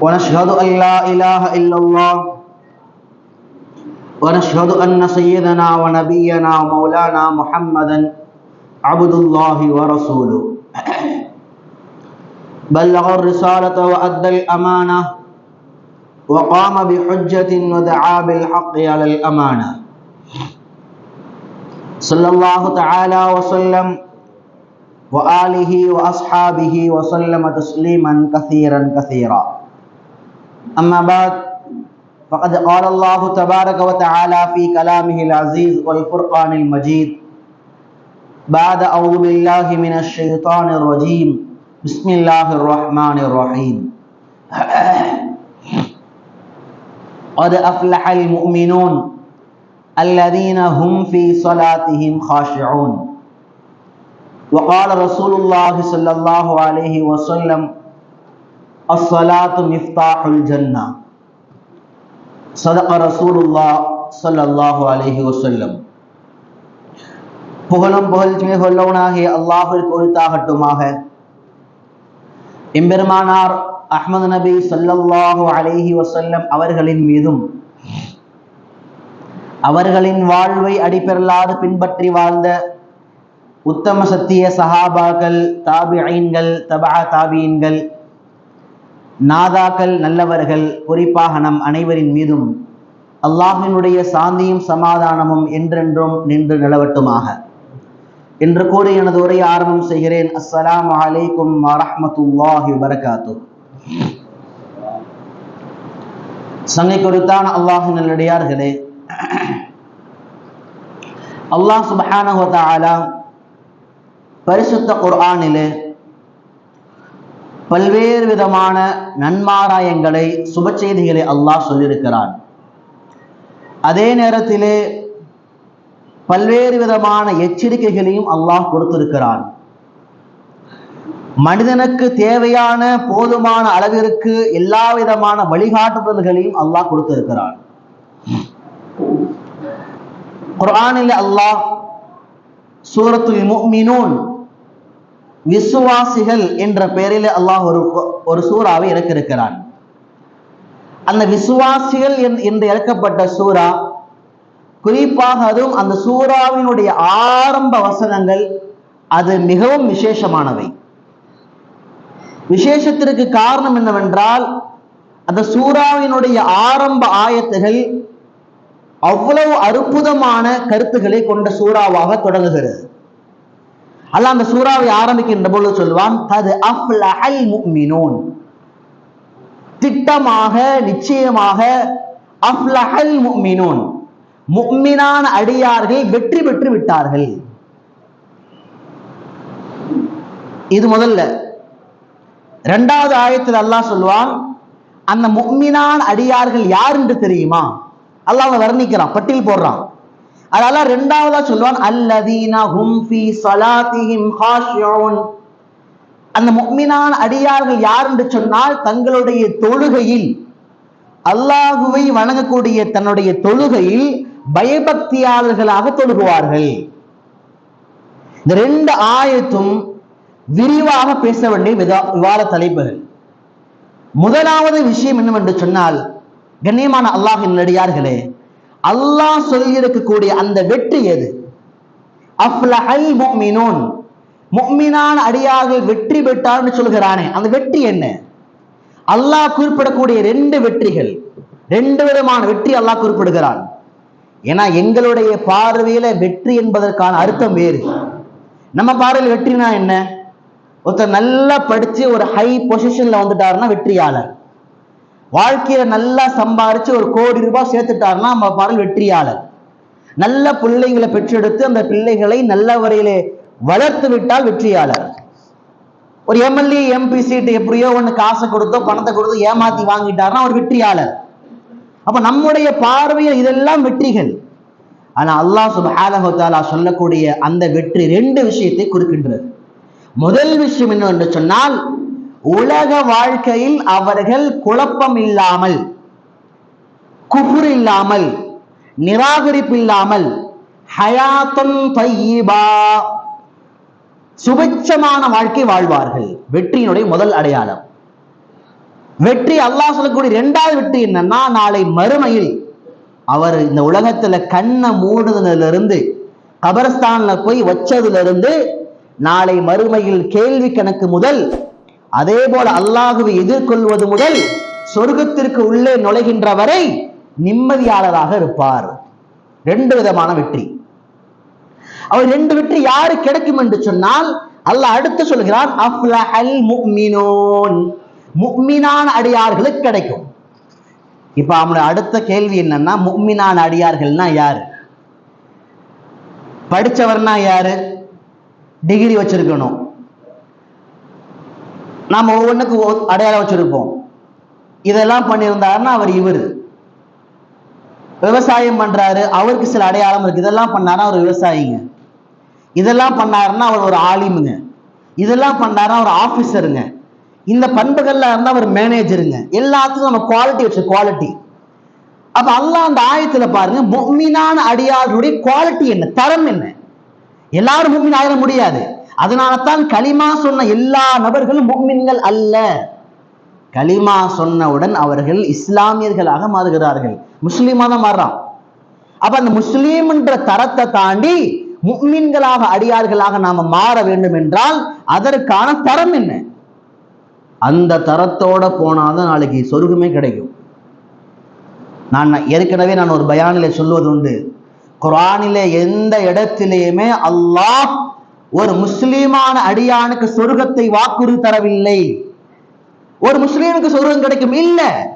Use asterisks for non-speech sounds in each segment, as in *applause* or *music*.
ونشهد أن لا إله إلا الله ونشهد أن سيدنا ونبينا ومولانا محمدا عبد الله ورسوله. *clears throat* بلغ الرسالة وأدى الأمانة وقام بحجة ودعا بالحق على الأمانة. صلى الله تعالى وسلم وآله وأصحابه وسلم تسليما كثيرا كثيرا. أما بعد فقد قال الله تبارك وتعالى في كلامه العزيز والفرقان المجيد بعد أعوذ بالله من الشيطان الرجيم. بسم الله الرحمن الرحيم. *clears throat* قد أفلح المؤمنون الذين هم في صلاتهم خاشعون. وقال رسول الله صلى الله عليه وسلم அஸ்வலாத்து மிஃப்தாஹுல் ஜன்னா சதக ரசூலுல்லா சல்லல்லாஹு அலைஹி வஸல்லம் புகழும் புகழ்ச்சியை கொள்ளவனாகிய அல்லாஹிற்கு ஒருத்தாகட்டுமாக எம்பெருமானார் அஹமது நபி சல்லல்லாஹு அலைஹி வசல்லம் அவர்களின் மீதும் அவர்களின் வாழ்வை அடிப்பெறலாது பின்பற்றி வாழ்ந்த உத்தம சத்திய சஹாபாக்கள் தாபி தாபிஐன்கள் தபா தாபியின்கள் நாதாக்கள் நல்லவர்கள் குறிப்பாக நம் அனைவரின் மீதும் அல்லாஹினுடைய சாந்தியும் சமாதானமும் என்றென்றும் நின்று நிலவட்டுமாக. என்று கூறி எனது உரை ஆரம்பம் செய்கிறேன். அஸ்ஸலாம் அலைக்கும் வரஹ்மத்துல்லாஹி வரகாத்து சங்கை குறித்தான் அல்லாஹ் நல்லடியார்களே அல்லாஹ் சுபஹானஹு தஆலா பரிசுத்த குர்ஆனிலே பல்வேறு விதமான நன்மாராயங்களை சுப செய்திகளை அல்லாஹ் சொல்லியிருக்கிறான். அதே நேரத்திலே பல்வேறு விதமான எச்சரிக்கைகளையும் அல்லாஹ் கொடுத்திருக்கிறான். மனிதனுக்கு தேவையான போதுமான அளவிற்கு எல்லா விதமான வழிகாட்டுதல்களையும் அல்லாஹ் கொடுத்திருக்கிறான். குரானில் அல்லாஹ் சூரத்துல் முஃமினூன் விசுவாசிகள் என்ற பெயரில் அல்லாஹ் ஒரு ஒரு சூறாவை இறக்கிருக்கிறான் அந்த விசுவாசிகள் என்று இறக்கப்பட்ட சூறா குறிப்பாக அதுவும் அந்த சூறாவினுடைய ஆரம்ப வசனங்கள் அது மிகவும் விசேஷமானவை. விசேஷத்திற்கு காரணம் என்னவென்றால் அந்த சூறாவினுடைய ஆரம்ப ஆயத்துகள் அவ்வளவு அற்புதமான கருத்துக்களை கொண்ட சூறாவாக தொடங்குகிறது. அல்ல அந்த சூறாவை ஆரம்பிக்கின்ற பொழுது சொல்வான் அது அஃப்லஹல் முக்மினோன் திட்டமாக நிச்சயமாக அஃப்லஹல் முக்மினோன் முக்மினான அடியார்கள் வெற்றி பெற்று விட்டார்கள். இது முதல்ல. இரண்டாவது ஆயத்தில் அல்லாஹ் சொல்லுவான் அந்த முக்மினான் அடியார்கள் யார் என்று தெரியுமா? அல்லாஹ் வர்ணிக்கிறான் பட்டியல் போடுறான். அதனால ரெண்டாவதா சொல்லுவான் அல்லதீனா ஹும் ஃபி ஸலாத்திஹிம் ஹாஷியூன் அந்த முக்மினான அடியார்கள் யார் என்று சொன்னால் தங்களுடைய தொழுகையில் அல்லாஹுவை வணங்கக்கூடிய தன்னுடைய தொழுகையில் பயபக்தியாளர்களாக தொழுகுவார்கள். இந்த ரெண்டு ஆயத்தும் விரிவாக பேச வேண்டிய விவாத தலைப்புகள். முதலாவது விஷயம் என்னவென்று சொன்னால் கண்ணியமான அல்லாஹின் நடிகார்களே அல்லாஹ் சொல்லியிருக்கக்கூடிய அந்த வெற்றி எது? அஃப்லஹல் முஃமினூன். முஃமினான அடியார்கள் வெற்றி பெற்றார்னு சொல்கிறானே அந்த வெற்றி என்ன? அல்லாஹ் குறிப்பிடக்கூடிய ரெண்டு வெற்றிகள் ரெண்டு விதமான வெற்றி அல்லாஹ் குறிப்பிடுகிறான். ஏன்னா எங்களுடைய பார்வையில வெற்றி என்பதற்கான அர்த்தம் வேறு. நம்ம பார்வையில் வெற்றினா என்ன? ஒருத்தர் நல்லா படிச்சு ஒரு ஹை பொசிஷன்ல வந்துட்டாருன்னா வெற்றியாளர். வாழ்க்கையில நல்லா சம்பாரிச்சு ஒரு கோடி ரூபாய் சேர்த்துட்டாருன்னா நம்ம பாடல் வெற்றியாளர். நல்ல பிள்ளைங்களை பெற்றெடுத்து அந்த பிள்ளைகளை நல்ல வரையிலே வளர்த்து விட்டால் வெற்றியாளர். ஒரு எம்எல்ஏ எம்பி சீட்டு எப்படியோ ஒன்று காசை கொடுத்தோ பணத்தை கொடுத்தோ ஏமாத்தி வாங்கிட்டாருன்னா ஒரு வெற்றியாளர். அப்ப நம்முடைய பார்வையில் இதெல்லாம் வெற்றிகள். ஆனா அல்லாஹ் சுப்ஹானஹு வ சொல்லக்கூடிய அந்த வெற்றி ரெண்டு விஷயத்தை குறிக்கின்றது. முதல் விஷயம் என்ன என்று சொன்னால் உலக வாழ்க்கையில் அவர்கள் குழப்பம் இல்லாமல் குபுர் இல்லாமல் நிராகரிப்பு இல்லாமல் ஹயாத்துன் தையிபா சுபிட்சமான வாழ்க்கை வாழ்வார்கள். வெற்றியினுடைய முதல் அடையாளம். வெற்றி அல்லாஹ் சொல்லக்கூடிய இரண்டாவது வெற்றி என்னன்னா நாளை மறுமையில் அவர் இந்த உலகத்துல கண்ணை மூடுனதுல இருந்து கபரஸ்தான்ல போய் வச்சதுல இருந்து நாளை மறுமையில் கேள்வி கணக்கு முதல் அதே போல அல்லாஹுவை எதிர்கொள்வது முதல் சொர்க்கத்திற்கு உள்ளே நுழைகின்ற வரை நிம்மதியாளராக இருப்பார். ரெண்டு விதமான வெற்றி. அவர் ரெண்டு வெற்றி யாரு கிடைக்கும் என்று சொன்னால் அல்லாஹ் அடுத்து சொல்கிறான் அஃப்லஹல் முக்மினோன் முக்மினான் அடியார்களுக்கு கிடைக்கும். இப்ப அவனுடைய அடுத்த கேள்வி என்னன்னா முக்மினான் அடியார்கள்னா யாரு? படிச்சவர்னா யாரு? டிகிரி வச்சிருக்கணும். நாம் ஒவ்வொன்றுக்கு அடையாளம் வச்சிருப்போம். இதெல்லாம் பண்ணியிருந்தாருன்னா அவர் இவர். விவசாயம் பண்றாரு அவருக்கு சில அடையாளம் இருக்கு. இதெல்லாம் பண்ணாருன்னா அவர் விவசாயிங்க. இதெல்லாம் பண்ணாருன்னா அவர் ஒரு ஆலிமுங்க. இதெல்லாம் பண்ணாருன்னா ஒரு ஆபீசருங்க இந்த பண்புகள்ல இருந்தா அவர் மேனேஜருங்க. எல்லாத்துக்கும் நம்ம குவாலிட்டி வச்சு குவாலிட்டி அப்ப அல்லாஹ் அந்த ஆயத்துல பாருங்க முக்மினான அடியாருடைய குவாலிட்டி என்ன? தரம் என்ன? எல்லாரும் முக்மின் ஆயிட முடியாது. அதனால தான் கலிமா சொன்ன எல்லா நபர்களும் முக்மின்கள் அல்ல. கலிமா சொன்னவுடன் அவர்கள் இஸ்லாமியர்களாக மாறுகிறார்கள். முஸ்லீமா தான் மாறுறான். அப்ப அந்த முஸ்லீம் என்ற தரத்தை தாண்டி முக்மின்களாக அடியார்களாக நாம மாற வேண்டும் என்றால் அதற்கான தரம் என்ன? அந்த தரத்தோட போனாதான் நாளைக்கு சொர்க்கமே கிடைக்கும். நான் ஏற்கனவே நான் ஒரு பயானில சொல்வது உண்டு. குரானிலே எந்த இடத்திலேயுமே அல்லாஹ் ஒரு முஸ்லீமான அடியானுக்கு சொர்க்கத்தை வாக்குறுதி தரவில்லை. ஒரு முஸ்லீமுக்கு சொர்க்கம் கிடைக்கும்? இல்ல.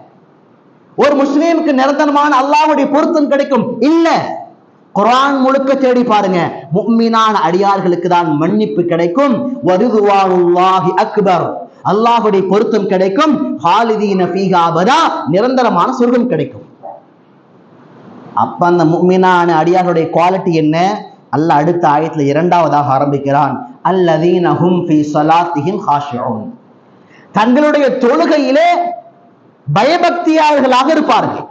ஒரு முஸ்லீமுக்கு நிரந்தரமான அல்லாவுடைய பொருத்தம் கிடைக்கும்? இல்ல. குரான் முழுக்க தேடி பாருங்க. முக்மீனான அடியார்களுக்கு தான் மன்னிப்பு கிடைக்கும். வருதுவாருல்லாஹி அக்பர். அல்லாஹுடைய பொருத்தம் கிடைக்கும். ஹாலிதீன பீகாபதா நிரந்தரமான சொர்க்கம் கிடைக்கும். அப்ப அந்த முக்மீனான அடியார்களுடைய குவாலிட்டி என்ன? அல்ல அடுத்த ஆயத்துல இரண்டாவதாக ஆரம்பிக்கிறான். அல்லதீனஹும் ஹும் ஃபீ தங்களுடைய தொழுகையிலே பயபக்தியாளர்களாக இருப்பார்கள்.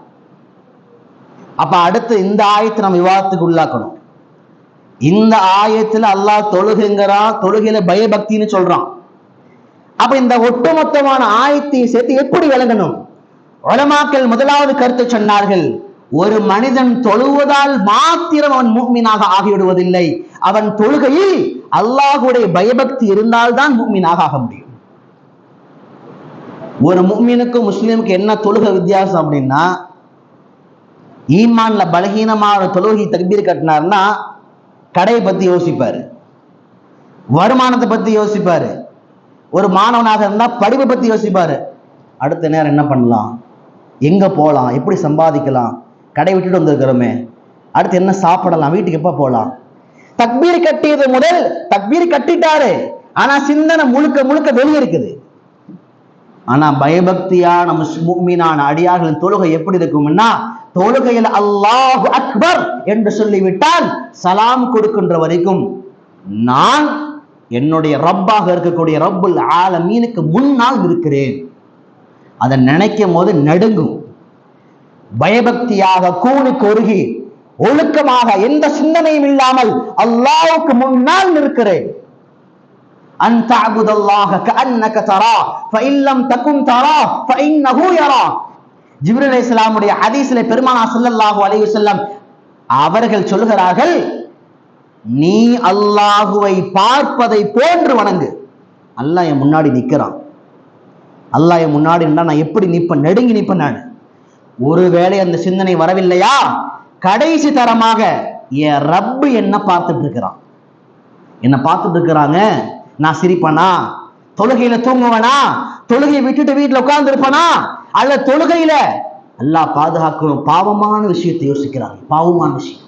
அப்ப அடுத்து இந்த ஆயத்தை நம்ம விவாதத்துக்கு உள்ளாக்கணும். இந்த ஆயத்துல அல்லாஹ் தொழுகுங்கிறான் தொழுகையில பயபக்தின்னு சொல்றான். அப்ப இந்த ஒட்டுமொத்தமான ஆயத்தை சேர்த்து எப்படி விளங்கணும்? உலமாக்கள் முதலாவது கருத்து சொன்னார்கள். ஒரு மனிதன் தொழுவதால் மாத்திரம் அவன் மூமினாக ஆகிவிடுவதில்லை. அவன் தொழுகையில் அல்லாஹுடைய பயபக்தி இருந்தால்தான் மூமினாக ஆக முடியும். ஒரு முக்மீனுக்கும் முஸ்லீமுக்கு என்ன தொழுகை வித்தியாசம் அப்படின்னா ஈமான்ல பலகீனமான தொழுகை தக்பீர் கட்டினார்னா கடையை பத்தி யோசிப்பாரு. வருமானத்தை பத்தி யோசிப்பாரு. ஒரு மாணவனாக இருந்தா படிப்பை பத்தி யோசிப்பாரு. அடுத்த நேரம் என்ன பண்ணலாம்? எங்க போகலாம் எப்படி சம்பாதிக்கலாம்? கடை விட்டுட்டு வந்திருக்கிறோமே. அடுத்து என்ன சாப்பிடலாம்? வீட்டுக்கு எப்போ போகலாம் தக்பீர் கட்டியது முதல் தக்பீர் கட்டிட்டாரு. ஆனா சிந்தனை முழுக்க முழுக்க வெளியே இருக்குது. ஆனா பயபக்தியான முஸ்மீனான அடியார்களின் தொழுகை எப்படி இருக்கும்னா தொழுகையில் அல்லாஹ் அக்பர் என்று சொல்லிவிட்டால் சலாம் கொடுக்கின்ற வரைக்கும் நான் என்னுடைய ரப்பாக இருக்கக்கூடிய ரப்புல் ஆலமீனுக்கு முன்னால் இருக்கிறேன் அதை நினைக்கும் போது நடுங்கும். பயபக்தியாக கூணி கொருகி ஒழுக்கமாக எந்த சிந்தனையும் இல்லாமல் அல்லாஹ்வுக்கு முன்னால் நிற்கிறேன் أن تعبد الله كأنك تراه فإن لم تكن تراه فإنه يراك ஜிப்ரீல் அலைஹிஸ்ஸலாமுடைய ஹதீஸ்ல பெருமானா ஸல்லல்லாஹு அலைஹி வஸல்லம் அவர்கள் சொல்கிறார்கள் நீ அல்லாஹுவை பார்ப்பதை போன்று வணங்கு அல்லாஹ் என் முன்னாடி நிக்கிறான் அல்லாஹ் என் முன்னாடி நின்னா நான் எப்படி நிப்பேன் நடுங்கி நிப்பேன் நான் ஒருவேளை அந்த சிந்தனை வரவில்லையா? கடைசி தரமாக என் ரப்பு என்ன பார்த்துட்டு இருக்கிறான் என்ன பார்த்துட்டு இருக்கிறாங்க நான் சிரிப்பனா? தொழுகையில தூங்குவனா? தொழுகையை விட்டுட்டு வீட்டுல உட்கார்ந்து இருப்பனா அல்ல தொழுகையில எல்லாம் பாதுகாக்கணும். பாவமான விஷயத்தை யோசிக்கிறாங்க. பாவமான விஷயம்.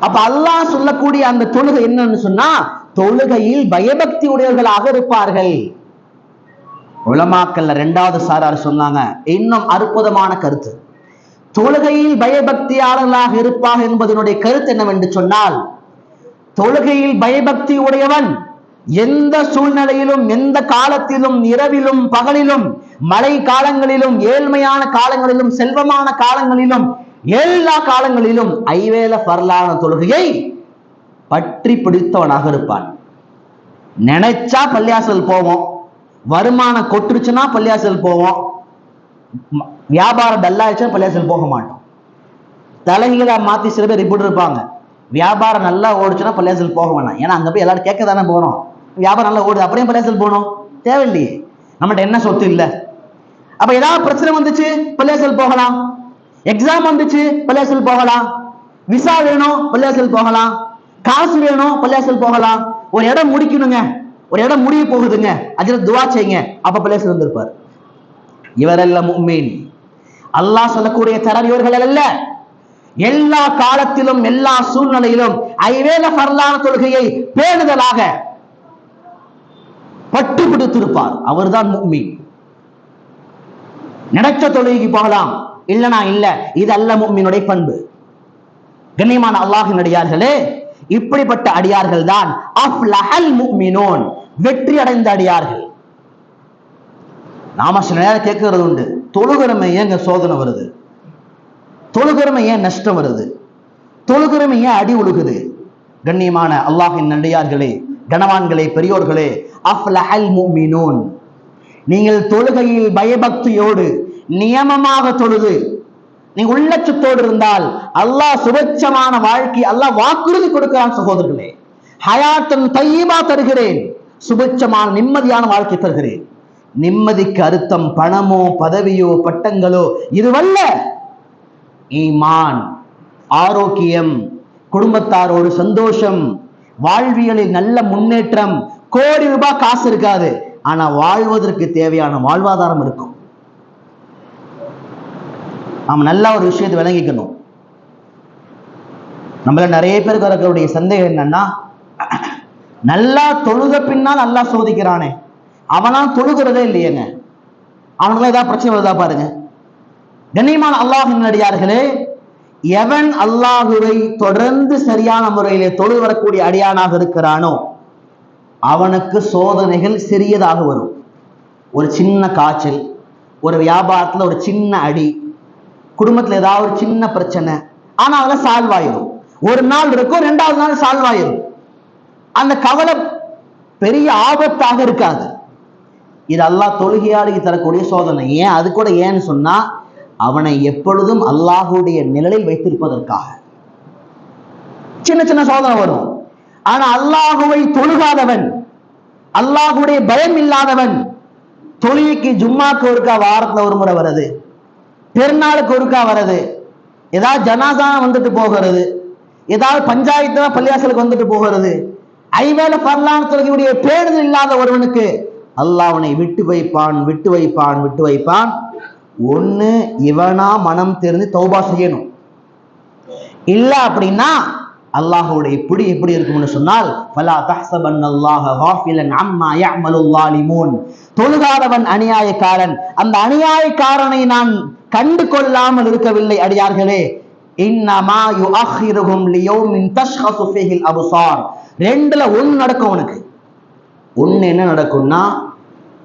அப்ப அல்லாஹ் சொல்லக்கூடிய அந்த தொழுகை என்னன்னு சொன்னா தொழுகையில் பயபக்தி உடையவர்களாக இருப்பார்கள். உலமாக்கல்ல ரெண்டாவது சாரார் சொன்னாங்க? இன்னும் அற்புதமான கருத்து. தொழுகையில் பயபக்தியாளர்களாக இருப்பார் என்பதனுடைய கருத்து என்னவென்று சொன்னால் தொழுகையில் பயபக்தி உடையவன் எந்த சூழ்நிலையிலும் எந்த காலத்திலும் இரவிலும் பகலிலும் மழை காலங்களிலும் ஏழ்மையான காலங்களிலும் செல்வமான காலங்களிலும் எல்லா காலங்களிலும் ஐவேல பரலான தொழுகையை பற்றி பிடித்தவனாக இருப்பான். நினைச்சா பள்ளியாசல் போவோம். வருமானம் கொட்டுருச்சுன்னா பள்ளியாசல் போவோம். வியாபாரம் டல்லாச்சுன்னா பள்ளியாசல் போக மாட்டோம். தலைகீழாக மாத்தி சில பேர் இப்படி இருப்பாங்க. வியாபாரம் நல்லா ஓடுச்சுன்னா பள்ளியாசல் போக வேணாம். ஏன்னா அங்க போய் எல்லாரும் கேட்க தானே போகணும் வியாபாரம் நல்லா ஓடுது அப்படியே பள்ளியாசல் போகணும். தேவையில்லையே. நம்மகிட்ட என்ன சொத்து இல்லை? அப்ப ஏதாவது பிரச்சனை வந்துச்சு பள்ளியாசல் போகலாம். எக்ஸாம் வந்துச்சு பள்ளியாசல் போகலாம். விசா வேணும் பள்ளியாசல் போகலாம். காசு வேணும் பள்ளியாசல் போகலாம். ஒரு இடம் முடிக்கணுங்க. ஒரு இடம் முடிய போகுதுங்க. அதுல துவா செய்யுங்க. அப்ப பள்ளியாசல் வந்திருப்பார். இவரெல்லாம் முஃமின் அல்லாஹ் சொல்லக்கூடிய தரம் இவர்கள் அல்ல. எல்லா காலத்திலும் எல்லா சூழ்நிலையிலும் ஐவேல பரலான தொழுகையை பேணுதலாக பட்டு பிடித்திருப்பார் அவர்தான் முஃமின் நினைச்ச தொழுகைக்கு போகலாம். இல்லனா இல்ல. இது அல்ல மும்மீனுடைய பண்பு. கண்ணியமான அல்லாஹின் அடியார்களே இப்படிப்பட்ட அடியார்கள் தான் வெற்றி அடைந்த அடியார்கள். நாம சில நேரம் கேட்கறது உண்டு. தொழுகிறமை ஏங்க சோதனை வருது? தொழுகிறமை ஏன் நஷ்டம் வருது? தொழுகிறமை ஏன் அடி உழுகுது? கண்ணியமான அல்லாஹின் நடிகார்களே கனவான்களே பெரியோர்களே அஃப்லஹல் முஃமினூன் நீங்கள் தொழுகையில் பயபக்தியோடு நியமமாக தொழுது நீ உள்ளச்சத்தோடு இருந்தால் அல்லாஹ் சுபட்சமான வாழ்க்கை அல்லாஹ் வாக்குறுதி கொடுக்கிறான் சகோதரர்களே. ஹயாத்தன் தையீபா தருகிறேன். சுபட்சமான நிம்மதியான வாழ்க்கை தருகிறேன். நிம்மதிக்கு அர்த்தம் பணமோ பதவியோ பட்டங்களோ இதுவல்ல. ஈமான் ஆரோக்கியம் குடும்பத்தாரோடு சந்தோஷம் வாழ்வியலில் நல்ல முன்னேற்றம். கோடி ரூபாய் காசு இருக்காது. ஆனா வாழ்வதற்கு தேவையான வாழ்வாதாரம் இருக்கும். நாம் நல்லா ஒரு விஷயத்தை விளங்கிக்கணும். நம்மள நிறைய பேருக்கு வரக்கூடிய சந்தேகம் என்னன்னா நல்லா தொழுத பின்னால் நல்லா சோதிக்கிறானே. அவனா தொழுகிறதே இல்லையேங்க. அவனுக்குள்ள ஏதாவது பிரச்சனை வருதா பாருங்க. கண்ணியமான அல்லாஹின் அடியார்களே எவன் அல்லாஹுவை தொடர்ந்து சரியான முறையிலே தொழு வரக்கூடிய அடியானாக இருக்கிறானோ அவனுக்கு சோதனைகள் சிறியதாக வரும். ஒரு சின்ன காய்ச்சல் ஒரு வியாபாரத்துல ஒரு சின்ன அடி குடும்பத்துல ஏதாவது ஒரு சின்ன பிரச்சனை ஆனா அதெல்லாம் சால்வ் ஆயிடும் ஒரு நாள் இருக்கும் ரெண்டாவது நாள் சால்வ் ஆயிடும் அந்த கவலை பெரிய ஆபத்தாக இருக்காது. இது அல்லாஹ் தொழுகையாளிக்கு தரக்கூடிய சோதனை. ஏன்? அது கூட ஏன்னு சொன்னா அவனை எப்பொழுதும் அல்லாஹுடைய நிழலில் வைத்திருப்பதற்காக. சின்ன சின்ன சோதனை வரும். ஆனா அல்லாஹுவை தொழுகாதவன் அல்லாஹுடைய பயம் இல்லாதவன் தொழுகைக்கு ஜும்மாக்கு ஒருக்கா வாரத்துல ஒரு முறை வருது பெருநாளுக்கு ஒருக்கா வர்றது. ஏதாவது ஜனாதான வந்துட்டு போகிறது. ஏதாவது பஞ்சாயத்து பள்ளியாசலுக்கு வந்துட்டு போகிறது. ஐவேல பரலான தொழுகையுடைய பேடுதல் இல்லாத ஒருவனுக்கு அல்லாஹ் அவனை விட்டு வைப்பான் விட்டு வைப்பான் விட்டு வைப்பான். ஒண்ணு இவனா மனம் தெரிந்து தௌபா செய்யணும். இல்லை அப்படின்னா அல்லாஹுடைய பிடி எப்படி இருக்கும்னு சொன்னால் பலா தஹ்சபன் அல்லாஹ் ஹாஃபிலன் அம்மா யஅமலுல்லாலிமூன் தொழுகாதவன் அநியாயக்காரன். அந்த அநியாயக்காரனை நான் கண்டு கொள்ளாமல் இருக்கவில்லை அடியார்களே. இன்னமா யுஅஹிருஹும் லியௌமின் தஷ்ஹசு ஃபீஹில் அப்சார். ரெண்டுல ஒன்னு நடக்கும் உனக்கு. ஒன்று என்ன நடக்கும்னா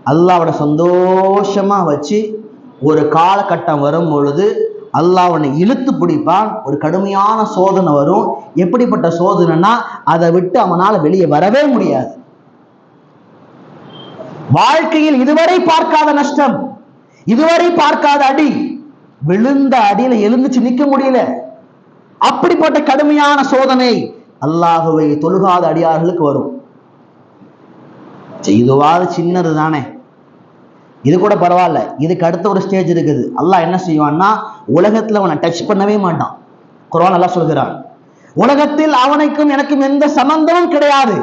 அல்லாவோட சந்தோஷமா வச்சு ஒரு காலகட்டம் வரும் பொழுது அல்லாஹ் இழுத்து பிடிப்பான். ஒரு கடுமையான சோதனை வரும். எப்படிப்பட்ட சோதனைனா அதை விட்டு அவனால வெளியே வரவே முடியாது. வாழ்க்கையில் இதுவரை பார்க்காத நஷ்டம் இதுவரை பார்க்காத அடி விழுந்த அடியில எழுந்துச்சு நிக்க முடியல. அப்படிப்பட்ட கடுமையான சோதனை அல்லாஹுவை தொழுகாத அடியார்களுக்கு வரும். இதுவாது சின்னது தானே. இது கூட பரவாயில்ல இதுக்கு அடுத்த ஒரு ஸ்டேஜ் இருக்குது. அல்லாஹ் என்ன செய்வான்னா உலகத்துல அவனை டச் பண்ணவே மாட்டான். குரான் நல்லா சொல்கிறான். உலகத்தில் அவனுக்கும் எனக்கும் எந்த சம்பந்தமும் கிடையாது.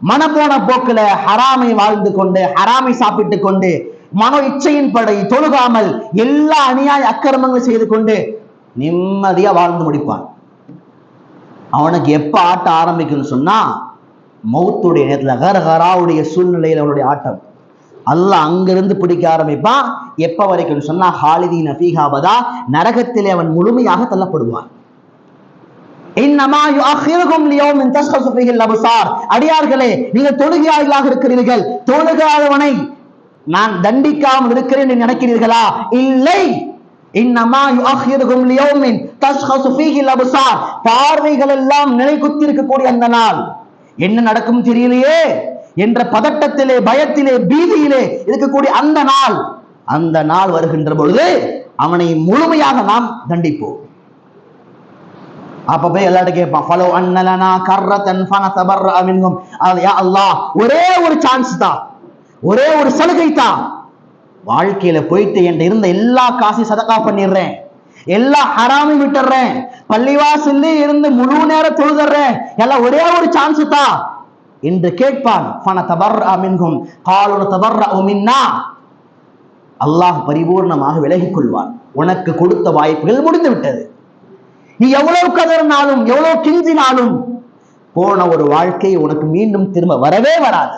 மனப்போன போக்குல ஹராமை வாழ்ந்து கொண்டு ஹராமை சாப்பிட்டு கொண்டு மனோ இச்சையின் படை தொழுகாமல் எல்லா அநியாய அக்கிரமங்களும் செய்து கொண்டு நிம்மதியா வாழ்ந்து முடிப்பான். அவனுக்கு எப்ப ஆட்ட ஆரம்பிக்கும்னு சொன்னா மௌத்துடைய நேரத்தில் ஹரஹராவுடைய சூழ்நிலையில் அவனுடைய ஆட்டம். அல்லாஹ் அங்கிருந்து பிடிக்க ஆரம்பிப்பான். எப்ப வரைக்கும் சொன்னா ஹாலிதீன் ஃபீஹாபதா நரகத்திலே அவன் முழுமையாக தள்ளப்படுவான் இன்னமா யுஅخிருகும் லியௌமின் தஸ்கசு ஃபீஹில் அப்சார் அடியார்களே நீங்கள் தொழுகையாளர்களாக இருக்கிறீர்கள். தொழுகாதவனை நான் தண்டிக்காமல் இருக்கிறேன் என்று நினைக்கிறீர்களா? இல்லை. இன்னமா யுஅخிருகும் லியௌமின் தஸ்கசு ஃபீஹில் அப்சார் பார்வைகள் எல்லாம் நிலைக்குத்திருக்கக்கூடிய அந்த நாள். என்ன நடக்கும் தெரியலையே? என்ற பதட்டத்திலே பயத்திலே பீதியிலே இருக்கக்கூடிய அந்த நாள். அந்த நாள் வருகின்ற பொழுது அவனை முழுமையாக நாம் தண்டிப்போம். அப்ப போய் எல்லார்ட்ட கேட்பான் ஃபலோ அன்னலனா கர்ரத்தன் ஃபனதபர்ர மின்ஹும். யா அல்லாஹ் ஒரே ஒரு சான்ஸ் தான் ஒரே ஒரு சலுகை தான் வாழ்க்கையில போயிட்டு என்கிட்ட இருந்த எல்லா காசையும் சதக்கா பண்ணிடுறேன். எல்லா ஹராமையும் விட்டுறேன் பள்ளிவாசல்ல இருந்து முழு நேரம் தொழுதுறேன். எல்லாம் ஒரே ஒரு சான்ஸ் தான் என்று கேட்பான் ஃபன தபர் அமின்கும் காலுன தபர் அமின்னா அல்லாஹ் பரிபூர்ணமாக விலகிக் கொள்வான். உனக்கு கொடுத்த வாய்ப்புகள் முடிந்து விட்டது நீ எவ்வளவு கதறினாலும் எவ்வளவு கிஞ்சினாலும் போன ஒரு வாழ்க்கை உனக்கு மீண்டும் திரும்ப வரவே வராது.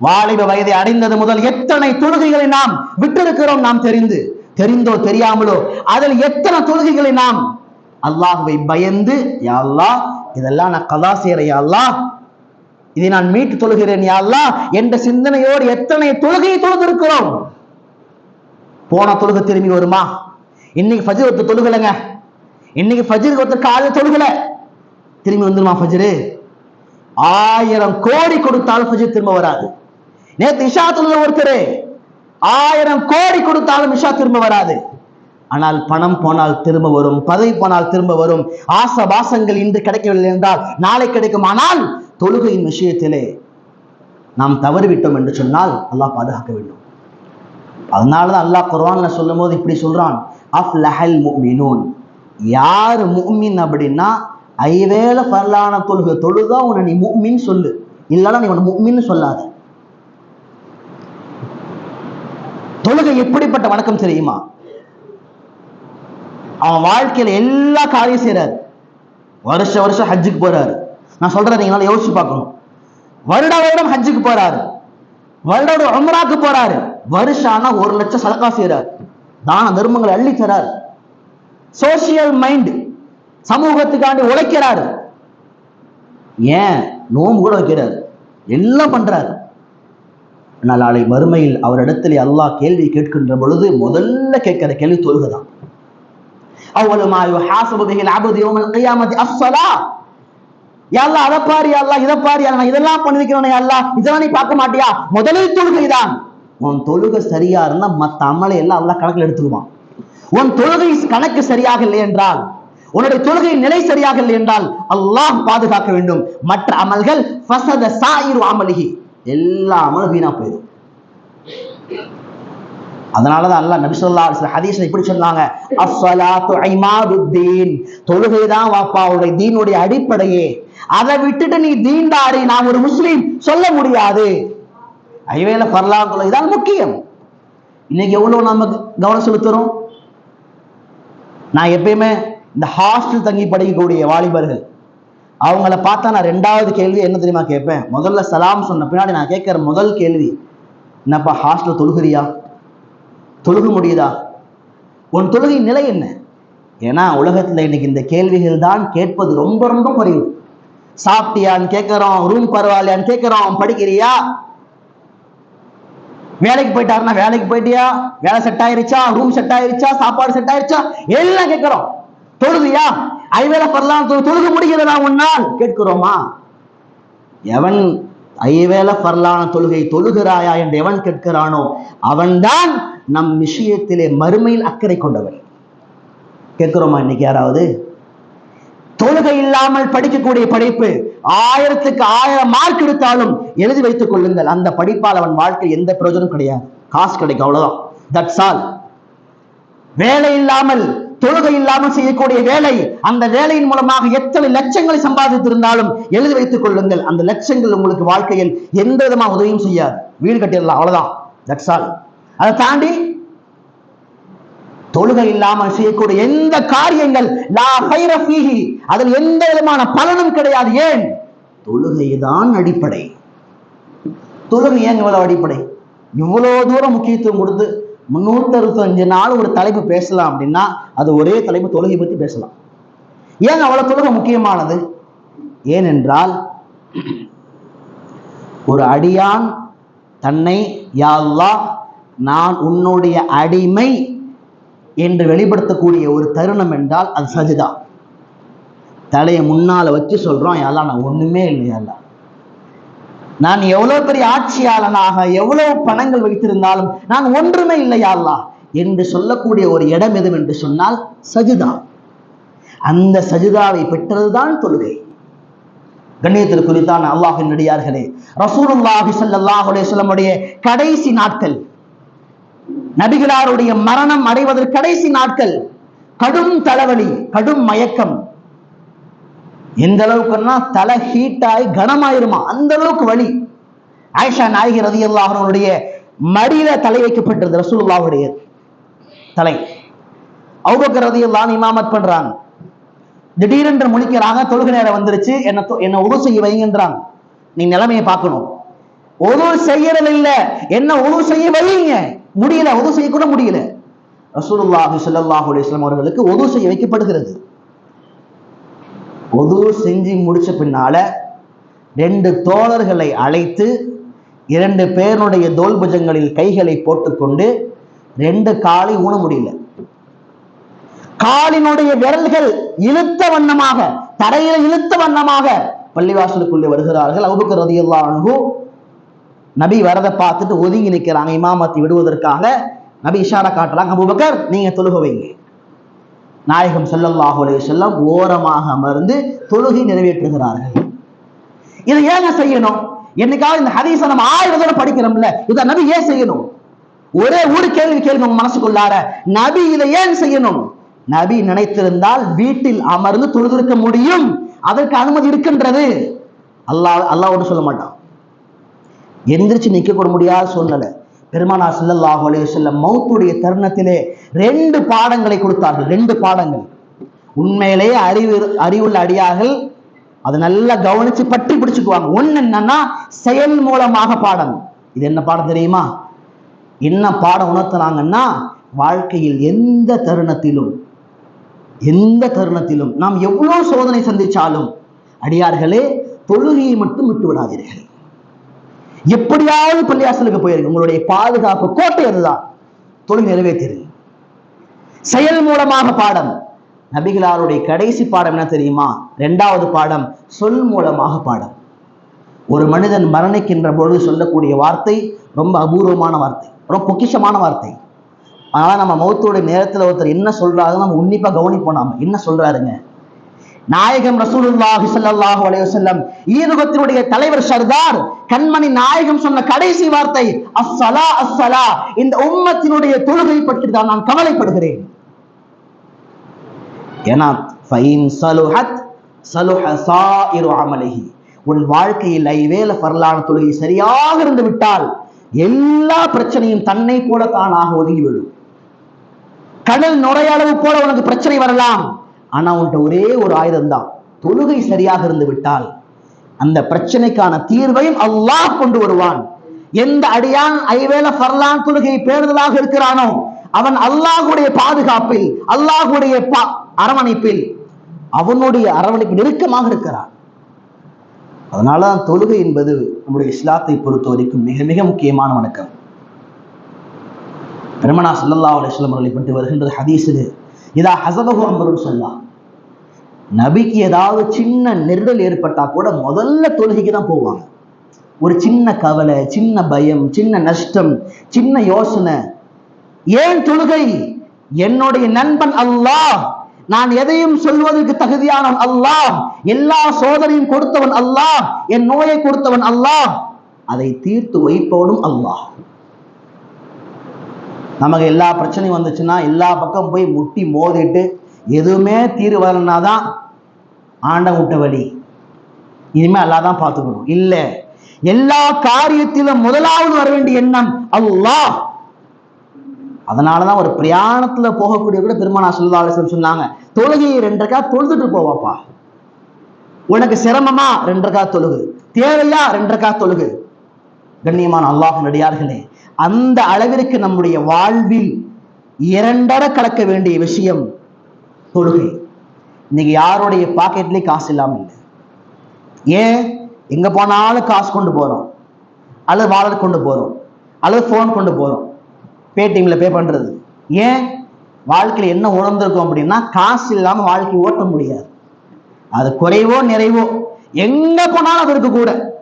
வாலிப வயதை அடைந்தது முதல் எத்தனை தொழுகைகளை நாம் விட்டிருக்கிறோம் நாம் தெரிந்து தெரிந்தோ தெரியாமலோ அதில் எத்தனை தொழுகைகளை நாம் அல்லாஹுவை பயந்து யாழ்லா இதெல்லாம் நான் கதா செய்யறேன் இதை நான் மீட்டு தொழுகிறேன் யாழ்லா என்ற சிந்தனையோடு எத்தனை தொழுகையை தொழுதிருக்கிறோம்? போன தொழுகை திரும்பி வருமா? இன்னைக்கு ஃபஜ்ர் தொழுகலைங்க. இன்னைக்கு ஃபஜருக்கு ஒருத்தர் காலையில் தொழுகல. திரும்பி வந்துருமா ஃபஜ்ரு? ஆயிரம் கோடி கொடுத்தாலும் ஃபஜர் திரும்ப வராது. நேற்று இஷா தொழுத ஒருத்தர். ஆயிரம் கோடி கொடுத்தாலும் இஷா திரும்ப வராது. ஆனால் பணம் போனால் திரும்ப வரும் பதவி போனால் திரும்ப வரும். ஆச பாசங்கள் இன்று கிடைக்கவில்லை என்றால் நாளை கிடைக்கும். ஆனால் தொழுகையின் விஷயத்திலே நாம் தவறிவிட்டோம் என்று சொன்னால் அல்லாஹ் பாதுகாக்க வேண்டும். அதனாலதான் அல்லாஹ் கொரோன்னு சொல்லும் போது இப்படி சொல்றான் அஃப்லஹல் முஃமினூன். யார் முஃமின் அப்படின்னா ஐவேளை பரலான தொழுகை தொழுதா உன்னை நீ முஃமின் சொல்லு. இல்லைன்னா நீ உன்னை முஃமின்னு சொல்லாத. தொழுகை எப்படிப்பட்ட வணக்கம் தெரியுமா? அவன் வாழ்க்கையில எல்லா காரியம் செய்யறாரு வருஷ வருஷம் ஹஜ்ஜுக்கு போறாரு. நான் சொல்றேன் நீங்களால யோசிச்சு பார்க்கணும். வருட வருடம் ஹஜ்ஜுக்கு போறாரு. வருட வருடம் உம்ராக்கு போறாரு. வருஷம் ஆனா ஒரு லட்சம் சதக்கா செய்றாரு. தான தர்மங்களை அள்ளி தராரு. சோசியல் மைண்ட் சமூகத்துக்காண்டி உழைக்கிறாரு. ஏன்? நோம்பு கூட வைக்கிறாரு. எல்லாம் பண்றாரு. ஆனால் நாளை மறுமையில் அவரிடத்தில் அல்லாஹ் கேள்வி கேட்கின்ற பொழுது முதல்ல கேட்கிற கேள்வி தொழுகதான். அவ்வளவு மா யுஹாசபு பிஹில் அப்து யௌமல் அதை பாரு யாழ்லா இதை பாரு நான் இதெல்லாம் பண்ணி யா அல்லாஹ் இதெல்லாம் நீ பார்க்க மாட்டியா? முதலில் தொழுகைதான். உன் தொழுகை சரியா இருந்தா மத்த அமலை எல்லாம் அல்லாஹ் கணக்கில் எடுத்துக்குவான். உன் தொழுகை கணக்கு சரியாக இல்லை என்றால் உன்னுடைய தொழுகை நிலை சரியாக இல்லை என்றால் அல்லாஹ் பாதுகாக்க வேண்டும். மற்ற அமல்கள் ஃபசத சாயிரு அமலிஹி. எல்லா அமலும் வீணா போயிடும். அதனாலதான் அல்லாஹ் நபி சொல்லா ஹதீஸ்ல இப்படி சொன்னாங்க அஸ்ஸலாத்து ஐமாதுத்தீன். தொழுகை தான் தீனுடைய அடிப்படையே. அதை விட்டுட்டு நீ தீண்டாரி நான் ஒரு முஸ்லீம் சொல்ல முடியாது. ஐவேல பரலாம் தொழுகை தான் முக்கியம். இன்னைக்கு எவ்வளவு நம்ம கவனம் செலுத்துறோம்? நான் எப்பயுமே இந்த ஹாஸ்டல் தங்கி படிக்கக்கூடிய வாலிபர்கள். அவங்கள பார்த்தா நான் ரெண்டாவது கேள்வி என்ன தெரியுமா கேட்பேன்? முதல்ல சலாம் சொன்ன பின்னாடி நான் கேட்குற முதல் கேள்வி என்னப்பா ஹாஸ்டல் தொழுகிறியா? தொழுக முடியுதா? உன் தொழுகை நிலை என்ன? ஏன்னா உலகத்தில் இன்னைக்கு இந்த கேள்விகள் தான் கேட்பது ரொம்ப ரொம்ப குறைவு. சாப்பிட்டியான்னு கேட்குறோம் ரூம் பரவாயில்லையான்னு கேட்குறோம் படிக்கிறியா? வேலைக்கு போயிட்டாருன்னா வேலைக்கு போயிட்டியா? வேலை செட் ஆயிருச்சா? ரூம் செட் ஆயிருச்சா? சாப்பாடு செட் ஆயிருச்சா? எல்லாம் கேட்கிறோம். தொழுதியா? ஐவேளை பரலாம் தொழுக முடிகிறதா உன்னால் கேட்கிறோமா? எவன் ஐவேளை பரலான தொழுகை தொழுகிறாயா என்று எவன் கேட்கிறானோ அவன்தான் நம் விஷயத்திலே மறுமையில் அக்கறை கொண்டவன். கேட்கிறோமா இன்னைக்கு யாராவது? தொழுகை இல்லாமல் படிக்கக்கூடிய படிப்பு ஆயிரத்துக்கு ஆயிரம் மார்க் எடுத்தாலும் எழுதி வைத்துக் கொள்ளுங்கள். அந்த படிப்பால் அவன் வாழ்க்கை எந்த பிரயோஜனம் கிடையாது. காசு கிடைக்கும் அவ்வளவுதான். தட்ஸ் ஆல் வேலை இல்லாமல் தொழுகை இல்லாமல் செய்யக்கூடிய வேலை அந்த வேலையின் மூலமாக எத்தனை லட்சங்களை சம்பாதித்திருந்தாலும் எழுதி வைத்துக் கொள்ளுங்கள். அந்த லட்சங்கள் உங்களுக்கு வாழ்க்கையில் எந்த விதமாக உதவியும் செய்யாது. வீடு கட்டிடலாம் அவ்வளவுதான். தட்ஸ் ஆல் அதை தாண்டி தொழுகை இல்லாமல் செய்யக்கூடிய எந்த காரியங்கள் லா ஹைர ஃபீஹி அதில் எந்த விதமான பலனும் கிடையாது. ஏன்? தொழுகைதான் அடிப்படை. தொழுகை ஏன் இவ்வளவு அடிப்படை? இவ்வளவு தூரம் முக்கியத்துவம் கொடுத்து முன்னூத்தி அறுபத்தஞ்சு நாள் ஒரு தலைப்பு பேசலாம் அப்படின்னா அது ஒரே தலைப்பு தொழுகை பத்தி பேசலாம். ஏன் அவ்வளவு தொழுகை முக்கியமானது? ஏனென்றால் ஒரு அடியான் தன்னை யா நான் உன்னுடைய அடிமை என்று வெளிப்படுத்தக்கூடிய ஒரு தருணம் என்றால் அது சஜிதா. தலையை முன்னால வச்சு சொல்றோம் எல்லாம் நான் ஒண்ணுமே இல்லையா நான் எவ்வளவு பெரிய ஆட்சியாளனாக எவ்வளவு பணங்கள் வைத்திருந்தாலும் நான் ஒன்றுமே இல்லையா என்று சொல்லக்கூடிய ஒரு இடம் எது என்று சொன்னால் சஜிதா. அந்த சஜிதாவை பெற்றதுதான் தொழுகை. கண்ணியத்திற்குரித்தான அல்லாஹின் நடிகார்களே ரசூலுல்லாஹி சல்லாஹுடைய சொல்லமுடைய கடைசி நாட்கள் நபிகளாருடைய மரணம் அடைவதற்கு கடைசி நாட்கள். கடும் தலைவலி கடும் மயக்கம். எந்த அளவுக்குன்னா தலை ஹீட்டாய் கனமாயிருமா? அந்த அளவுக்கு வலி. ஆயிஷா நாயகி ரதி அவர்களுடைய மடியில தலை வைக்கப்பட்டிருந்த ரசூல்லாவுடைய தலை. அவுபக்கர் ரதி இமாமத் பண்றாங்க. திடீரென்று முழிக்கிறாங்க தொழுகை நேரம் வந்துருச்சு. என்ன என்ன உரு செய்ய வைங்கன்றாங்க. நீ நிலைமையை பார்க்கணும். உதவு செய்யறது இல்லை என்ன உதவு செய்ய வைங்க? முடியல உதவு செய்ய கூட முடியல. ரசூலுல்லாஹி ஸல்லல்லாஹு அலிஸ்லாம் அவர்களுக்கு உதவு செய்ய வைக்கப்படுகிறது. உதவு செஞ்சு முடிச்ச பின்னால ரெண்டு தோழர்களை அழைத்து இரண்டு பேருடைய தோல்புஜங்களில் கைகளை போட்டுக்கொண்டு ரெண்டு காலை ஊன முடியல. காலினுடைய விரல்கள் இழுத்த வண்ணமாக தரையில இழுத்த வண்ணமாக பள்ளிவாசலுக்குள்ளே வருகிறார்கள். அபுபக்கர் ரதியல்லா அன்ஹு நபி வரதை பார்த்துட்டு ஒதுங்கி நிற்கிறாங்க இமாமத்தை விடுவதற்காக. நபி இஷாரா காட்டுறாங்க அபுபக்கர் நீங்க தொழுக வைங்க. நாயகம் ஸல்லல்லாஹு செல்லம் ஓரமாக அமர்ந்து தொழுகை நிறைவேற்றுகிறார்கள். இதை ஏங்க செய்யணும்? என்னைக்காவது இந்த ஹதீஸை நம்ம ஆயிரம் தடவை படிக்கிறோம்ல இதை நபி ஏன் செய்யணும்? ஒரே ஒரு கேள்வி கேள்வி உங்க மனசுக்குள்ளார. நபி இதை ஏன் செய்யணும்? நபி நினைத்திருந்தால் வீட்டில் அமர்ந்து தொழுதிருக்க முடியும். அதற்கு அனுமதி இருக்கின்றது. அல்லாஹ் அல்லாஹ் ஒன்று சொல்ல மாட்டான். எந்திரிச்சு நிக்க கூட முடியாத சூழ்நிலை. பெருமானா செல்லல்லாஹு அலைஹி மௌத்துடைய தருணத்திலே ரெண்டு பாடங்களை கொடுத்தார்கள். ரெண்டு பாடங்கள். உண்மையிலேயே அறிவு அறிவுள்ள அடியார்கள் அதை நல்லா கவனிச்சு பற்றி பிடிச்சுக்குவாங்க. ஒன்று என்னன்னா செயல் மூலமாக பாடம் இது என்ன பாடம் தெரியுமா? என்ன பாடம் உணர்த்தினாங்கன்னா வாழ்க்கையில் எந்த தருணத்திலும் எந்த தருணத்திலும் நாம் எவ்வளவு சோதனை சந்திச்சாலும் அடியார்களே தொழுகையை மட்டும் விட்டு விடாதீர்கள் எப்படியாவது பள்ளியாசலுக்கு போயிருங்க. உங்களுடைய பாதுகாப்பு கோட்டை அதுதான். தொழில் நிறைவேற்றிருங்க. செயல் மூலமாக பாடம். நபிகளாருடைய கடைசி பாடம் என்ன தெரியுமா? இரண்டாவது பாடம் சொல் மூலமாக பாடம். ஒரு மனிதன் மரணிக்கின்ற பொழுது சொல்லக்கூடிய வார்த்தை ரொம்ப அபூர்வமான வார்த்தை ரொம்ப பொக்கிஷமான வார்த்தை. ஆனால் நம்ம மௌத்தோட நேரத்தில் ஒருத்தர் என்ன சொல்றாரு நம்ம உன்னிப்பாக கவனிப்போம் நாம. என்ன சொல்றாருங்க? நாயகம் ரசூலுல்லாஹி சல்லாஹு அலைஹி செல்லம் ஈருகத்தினுடைய தலைவர் சர்தார் கண்மணி நாயகம் சொன்ன கடைசி வார்த்தை அஸ்ஸலா அஸ்ஸலா இந்த உம்மத்தினுடைய தொழுகை பற்றி தான் நான் கவலைப்படுகிறேன். ஏன்னா ஃபைன் சலுஹத் சலுஹ சாயிரு அமலிஹி. உன் வாழ்க்கையில் ஐவேல பரலான தொழுகை சரியாக இருந்து விட்டால் எல்லா பிரச்சனையும் தன்னை போல தானாக ஒதுங்கிவிடும். கடல் நுரையளவு போல உனக்கு பிரச்சனை வரலாம். ஆனா உன்கிட்ட ஒரே ஒரு ஆயுதம் தான் தொழுகை சரியாக இருந்து விட்டால் அந்த பிரச்சனைக்கான தீர்வையும் அல்லாஹ் கொண்டு வருவான். எந்த அடியான் ஐவேல ஃபர்லான் தொழுகை பேருதலாக இருக்கிறானோ அவன் அல்லாஹுடைய பாதுகாப்பில் அல்லாஹுடைய பா- அரவணைப்பில் அவனுடைய அரவணைப்பு நெருக்கமாக இருக்கிறான். அதனால தான் தொழுகை என்பது நம்முடைய இஸ்லாத்தை பொறுத்த வரைக்கும் மிக மிக முக்கியமான வணக்கம். பெருமனா ஸல்லல்லாஹு அலைஹி அவர்களை பற்றி வருகின்றது ஹதீஸில் இதா ஹசபகு அம்பருன்னு சொல்லலாம் நபிக்கு ஏதாவது சின்ன நெருடல் ஏற்பட்டா கூட முதல்ல தொழுகைக்கு தான் போவாங்க. ஒரு சின்ன கவலை சின்ன பயம் சின்ன நஷ்டம் சின்ன யோசனை. ஏன் தொழுகை? என்னுடைய நண்பன் அல்லாஹ். நான் எதையும் சொல்வதற்கு தகுதியானவன் அல்லாஹ். எல்லா சோதனையும் கொடுத்தவன் அல்லாஹ். என் நோயை கொடுத்தவன் அல்லாஹ். அதை தீர்த்து வைப்பவனும் அல்லாஹ். நமக்கு எல்லா பிரச்சனையும் வந்துச்சுன்னா எல்லா பக்கம் போய் முட்டி மோதிட்டு எதுவுமே தீர்வு வரலன்னா தான் ஆண்ட விட்ட வழி. இனிமே அல்லா தான் பார்த்துக்கணும். இல்ல. எல்லா காரியத்திலும் முதலாவது வர வேண்டிய எண்ணம் அல்லாஹ். அதனாலதான் ஒரு பிரயாணத்துல போகக்கூடிய கூட பெருமானா சொல்லா சொன்னாங்க தொழுகையை ரெண்டரைக்கா தொழுதுட்டு போவாப்பா. உனக்கு சிரமமா ரெண்டரைக்கா தொழுகு. தேவையா ரெண்டரைக்கா தொழுகு. கண்ணியமான அல்லாஹ் நடிகார்களே அந்த அளவிற்கு நம்முடைய வாழ்வில் இரண்டர கலக்க வேண்டிய விஷயம் தொழுகை. இன்னைக்கு யாருடைய பாக்கெட்லயும் காசு இல்லாம இல்லை. ஏன்? எங்க போனாலும் காசு கொண்டு போறோம். அல்லது வாலெட் கொண்டு போறோம். அல்லது ஃபோன் கொண்டு போறோம். பேடிஎம்ல பே பண்றது. ஏன்? வாழ்க்கையில என்ன உணர்ந்திருக்கோம் அப்படின்னா காசு இல்லாம வாழ்க்கை ஓட்ட முடியாது. அது குறைவோ நிறைவோ எங்க போனாலும் அது இருக்கு கூட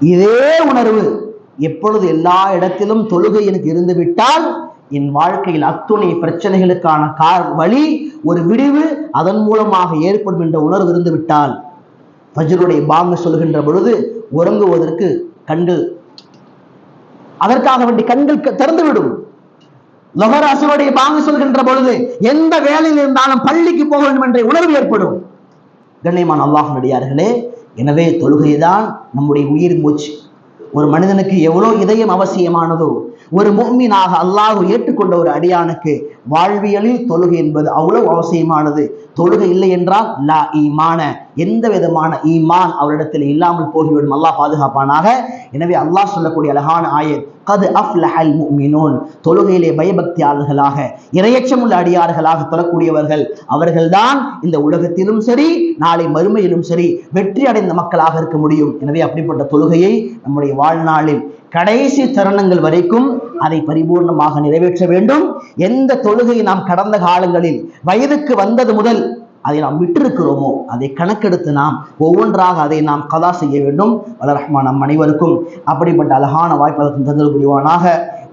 இதே உணர்வு எப்பொழுது எல்லா இடத்திலும் தொழுகை எனக்கு இருந்து விட்டால் என் வாழ்க்கையில் அத்துணை பிரச்சனைகளுக்கான கார் வழி ஒரு விடிவு அதன் மூலமாக ஏற்படும் என்ற உணர்வு இருந்து விட்டால் பாங்க பாங்கு சொல்கின்ற பொழுது உறங்குவதற்கு கண்கள் அதற்காக வேண்டி கண்கள் திறந்துவிடும். லொகராசுடைய பாங்கு சொல்கின்ற பொழுது எந்த வேலையில் இருந்தாலும் பள்ளிக்கு போக வேண்டும் என்ற உணர்வு ஏற்படும். கண்ணியமான அல்லாஹ் நடிகார்களே எனவே தொழுகைதான் நம்முடைய உயிர் மூச்சு. ஒரு மனிதனுக்கு எவ்வளோ இதயம் அவசியமானதோ ஒரு முஃமினாக அல்லாஹ் ஏற்றுக்கொண்ட ஒரு அடியானுக்கு வாழ்வியலில் தொழுகை என்பது அவ்வளவு அவசியமானது. தொழுகை இல்லை என்றால் லா ஈமான எந்த விதமான ஈமான் அவரிடத்தில் இல்லாமல் போகிவிடும். அல்லாஹ் பாதுகாப்பானாக. எனவே அல்லாஹ் சொல்லக்கூடிய அழகான ஆயர் கது அஃப்லஹல் முஃமினூன் தொழுகையிலே பயபக்தியாளர்களாக இரையச்சமுள்ள அடியார்களாக தொழக்கூடியவர்கள் அவர்கள்தான் இந்த உலகத்திலும் சரி நாளை மறுமையிலும் சரி வெற்றி அடைந்த மக்களாக இருக்க முடியும். எனவே அப்படிப்பட்ட தொழுகையை நம்முடைய வாழ்நாளில் கடைசி தருணங்கள் வரைக்கும் அதை பரிபூர்ணமாக நிறைவேற்ற வேண்டும். எந்த தொழுகையை நாம் கடந்த காலங்களில் வயதுக்கு வந்தது முதல் அதை நாம் விட்டிருக்கிறோமோ அதை கணக்கெடுத்து நாம் ஒவ்வொன்றாக அதை நாம் கதா செய்ய வேண்டும். வளரஹ்மா நம் அனைவருக்கும் அப்படிப்பட்ட அழகான வாய்ப்பதற்கும் தந்தல் புரிவானாக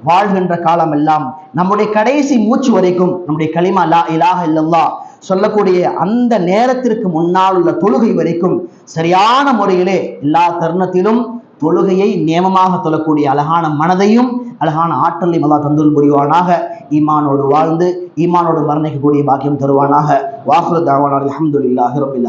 வாழ்கின்ற காலம் எல்லாம் நம்முடைய கடைசி மூச்சு வரைக்கும் நம்முடைய களிமா லா இலாக இல்லல்லா சொல்லக்கூடிய அந்த நேரத்திற்கு முன்னால் உள்ள தொழுகை வரைக்கும் சரியான முறையிலே எல்லா தருணத்திலும் தொழுகையை நியமமாக தொழக்கூடிய அழகான மனதையும் அழகான ஆற்றலையும் அல்லாஹ் தந்துல் புரிவானாக. ஈமானோடு வாழ்ந்து ஈமானோடு மரணிக்கக்கூடிய பாக்கியம் தருவானாக. வாசுல தாவானார் அல்ஹம்துலில்லாஹி ரபில்